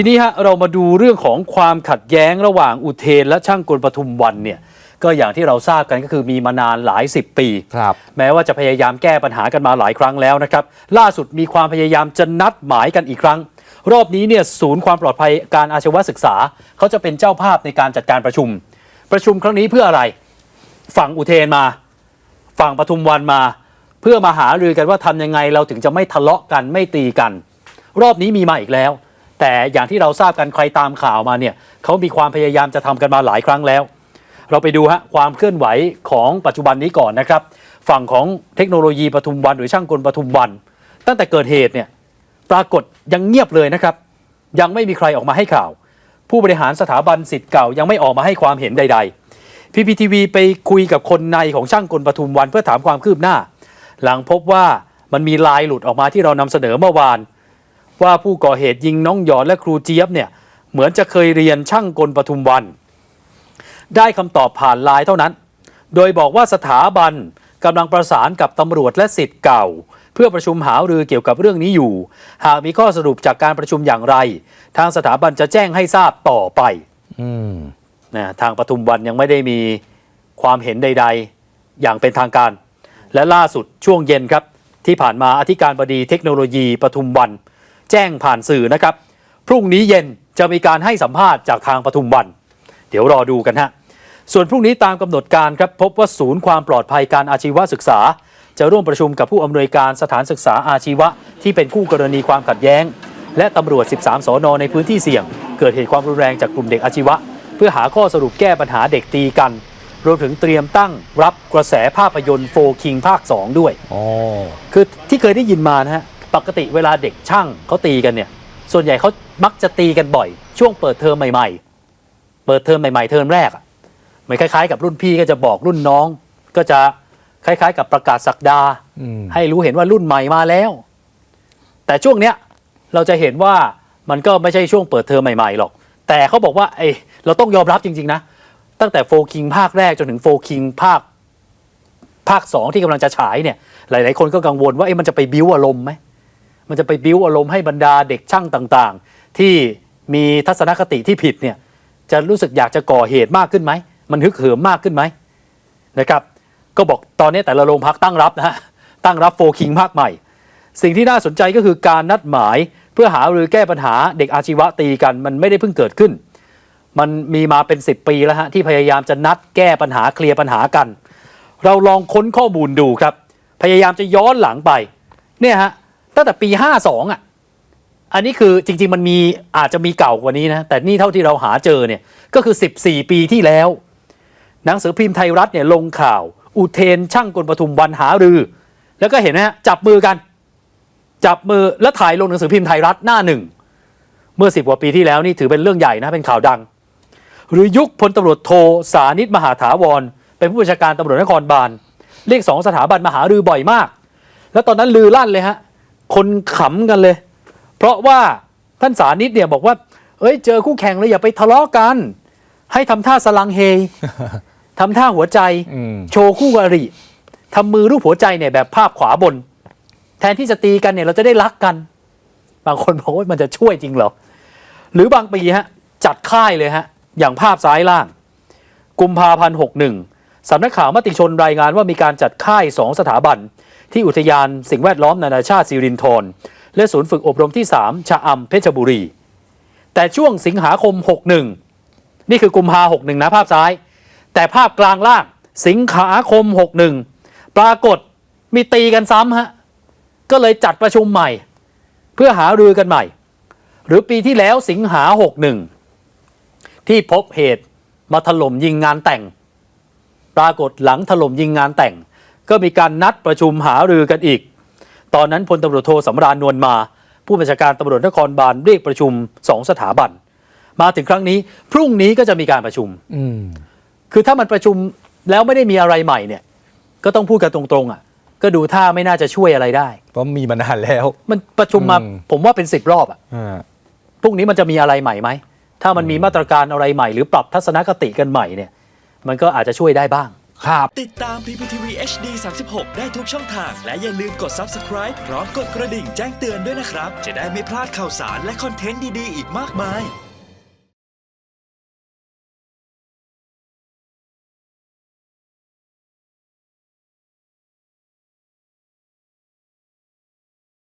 ทีนี้ฮะเรามาดูเรื่องของความขัดแย้งระหว่างอุเทนและช่างกลปทุมวันเนี่ยก็อย่างที่เราทราบกันก็คือมีมานานหลายสิบปีครับแม้ว่าจะพยายามแก้ปัญหากันมาหลายครั้งแล้วนะครับ ล่าสุดมีความพยายามจะนัดหมายกันอีกครั้ง รอบนี้เนี่ยศูนย์ความปลอดภัยการอาชีวศึกษา เขาจะเป็นเจ้าภาพในการจัดการประชุม ประชุมครั้งนี้เพื่ออะไร ฝั่งอุเทนมา ฝั่งปทุมวันมา เพื่อมาหารือกันว่าทำยังไงเราถึงจะไม่ทะเลาะกันไม่ตีกัน รอบนี้มีมาอีกแล้ว แต่อย่างที่เราทราบกันใครตามข่าวมาเนี่ยเขามีความพยายามจะทำกันมาหลายครั้งแล้ว เราไปดูฮะความเคลื่อนไหวของปัจจุบันนี้ก่อนนะครับ ฝั่งของเทคโนโลยีปทุมวันหรือช่างกลปทุมวัน ตั้งแต่เกิดเหตุเนี่ยปรากฏยังเงียบเลยนะครับ ยังไม่มีใครออกมาให้ข่าว ผู้บริหารสถาบันสิทธิ์เก่ายังไม่ออกมาให้ความเห็นใด ๆพีพีทีวีไปคุยกับคนในของช่างกลปทุมวันเพื่อถามความคืบหน้า หลังพบว่ามันมีลายหลุดออกมาที่เรานำเสนอเมื่อวาน ว่าผู้ก่อเหตุยิงน้องหยอดและครูเจี๊ยบเนี่ยเหมือนจะเคยเรียนช่างกลปทุมวัน ได้คำตอบผ่านไลน์เท่านั้น โดยบอกว่าสถาบันกำลังประสานกับตำรวจและสิทธิ์เก่า เพื่อประชุมหารือเกี่ยวกับเรื่องนี้อยู่ หากมีข้อสรุปจากการประชุมอย่างไร ทางสถาบันจะแจ้งให้ทราบต่อไปอืมนะทางปทุมวันยังไม่ได้มีความเห็นใด ๆ อย่างเป็นทางการ และล่าสุดช่วงเย็นครับ ที่ผ่านมาอธิการบดีเทคโนโลยีปทุมวัน แจ้งผ่านสื่อนะครับ พรุ่งนี้เย็นจะมีการให้สัมภาษณ์จากทางปทุมวัน เดี๋ยวรอดูกันฮะส่วนพรุ่งนี้ตามกำหนดการครับพบว่าศูนย์ความปลอดภัยการอาชีวศึกษา จะร่วมประชุมกับผู้อำนวยการสถานศึกษาอาชีวะ ที่เป็นคู่กรณีความขัดแย้ง และตำรวจ 13 สอนอในพื้นที่เสี่ยง เกิดเหตุความรุนแรงจากกลุ่มเด็กอาชีวะ เพื่อหาข้อสรุปแก้ปัญหาเด็กตีกันรวมถึงเตรียมตั้งรับกระแสภาพยนตร์โฟคิงภาค 2 ด้วยอ๋อคือที่เคยได้ยินมานะฮะ ปกติเวลาเด็กช่างเขาตีกันเนี่ย ส่วนใหญ่เขามักจะตีกันบ่อย ช่วงเปิดเทอมใหม่ ๆ เปิดเทอมใหม่ๆเทอมแรกอะเหมือนคล้ายๆ กับรุ่นพี่ก็จะบอกรุ่นน้อง ก็จะคล้ายๆ กับประกาศสักดาอืมให้รู้เห็นว่ารุ่นใหม่มาแล้ว แต่ช่วงเนี้ยเราจะเห็นว่ามันก็ไม่ใช่ช่วงเปิดเทอมใหม่ๆหรอก แต่เขาบอกว่าไอ้เราต้องยอมรับจริง ๆ นะ ตั้งแต่โฟคิงภาคแรกจนถึงโฟคิงภาคภาคสองที่กำลังจะฉายเนี่ย หลาย ๆ คนก็กังวลว่าเอ๊ะมันจะไปบิ้วอารมณ์ไหม มันจะไปบิ้วอารมณ์ให้บรรดาเด็กช่างต่างๆ ที่มีทัศนคติที่ผิดเนี่ยจะรู้สึกอยากจะก่อเหตุมากขึ้นไหม มันฮึกเหิมมากขึ้นไหมนะครับ ก็บอกตอนนี้แต่ละโรงพักตั้งรับนะฮะตั้งรับโฟคิงภาคใหม่ สิ่งที่น่าสนใจก็คือการนัดหมายเพื่อหาหรือแก้ปัญหาเด็กอาชีวะตีกันมันไม่ได้เพิ่งเกิดขึ้น มันมีมาเป็น 10 ปีแล้วฮะที่พยายามจะนัดแก้ปัญหาเคลียร์ปัญหากัน เราลองค้นข้อมูลดูครับ พยายามจะย้อนหลังไปเนี่ยฮะ ตั้งแต่ปี52อะ อันนี้คือจริง ๆ มันมีอาจจะมีเก่ากว่านี้นะ แต่นี่เท่าที่เราหาเจอเนี่ย ก็คือ 14 ปีที่แล้ว หนังสือพิมพ์ไทยรัฐเนี่ยลงข่าว อุเทนช่างกลปทุมวันหารือ แล้วก็เห็นนะจับมือกัน จับมือแล้วถ่ายลงหนังสือพิมพ์ไทยรัฐหน้าหนึ่งเมื่อสิบกว่าปีที่แล้วนี่ถือเป็นเรื่องใหญ่นะเป็นข่าวดัง หรือยุคพลตำรวจโทสานิตมหาถาวร เป็นผู้บัญชาการตำรวจนครบาลเรียกสองสถาบันมหารือบ่อยมาก แล้วตอนนั้นลือลั่นเลยฮะ คนขำกันเลย เพราะว่าท่านสานิตเนี่ยบอกว่า เอ้ยเจอคู่แข่งเลยอย่าไปทะเลาะกัน ให้ทำท่าสลังเฮทำท่าหัวใจอืมโชว์คู่อริทำมือรูปหัวใจเนี่ยแบบภาพขวาบน แทนที่จะตีกันเนี่ยเราจะได้รักกัน บางคนบอกว่ามันจะช่วยจริงเหรอ หรือบางปีฮะจัดค่ายเลยฮะ อย่างภาพซ้ายล่าง กุมภาพันธ์หกหนึ่งสำนักข่าวมติชนรายงานว่ามีการจัดค่ายสองสถาบัน ที่อุทยานสิ่งแวดล้อมนานาชาติสิรินธรและศูนย์ฝึกอบรมที่ 3 ชะอำเพชรบุรี แต่ช่วงสิงหาคม 61 นี่คือกุมภาหกหนึ่งนะภาพซ้าย แต่ภาพกลางล่างสิงหาคม 61 ปรากฏมีตีกันซ้ำฮะก็เลยจัดประชุมใหม่ เพื่อหารือกันใหม่ หรือปีที่แล้วสิงหา 61 ที่พบเหตุมาถล่มยิงงานแต่ง ปรากฏหลังถล่มยิงงานแต่ง ก็มีการนัดประชุมหารือกันอีก ตอนนั้นพลตำรวจโทสำราญนวลมา ผู้บัญชาการตำรวจนครบาลเรียกประชุมสองสถาบัน มาถึงครั้งนี้ พรุ่งนี้ก็จะมีการประชุมอืมคือถ้ามันประชุมแล้วไม่ได้มีอะไรใหม่เนี่ย ก็ต้องพูดกันตรงๆอะ ก็ดูท่าไม่น่าจะช่วยอะไรได้ เพราะมีมานานแล้ว มันประชุมมาอืมผมว่าเป็นสิบรอบอะอ่าพรุ่งนี้มันจะมีอะไรใหม่ไหมถ้ามันมีมาตรการอะไรใหม่ หรือปรับทัศนคติกันใหม่เนี่ย มันก็อาจจะช่วยได้บ้าง ครับ ติดตาม PPTV HD 36 ได้ทุกช่องทาง และอย่าลืมกด Subscribe พร้อมกดกระดิ่งแจ้งเตือนด้วยนะครับ จะได้ไม่พลาดข่าวสารและคอนเทนต์ดี ๆ อีกมากมาย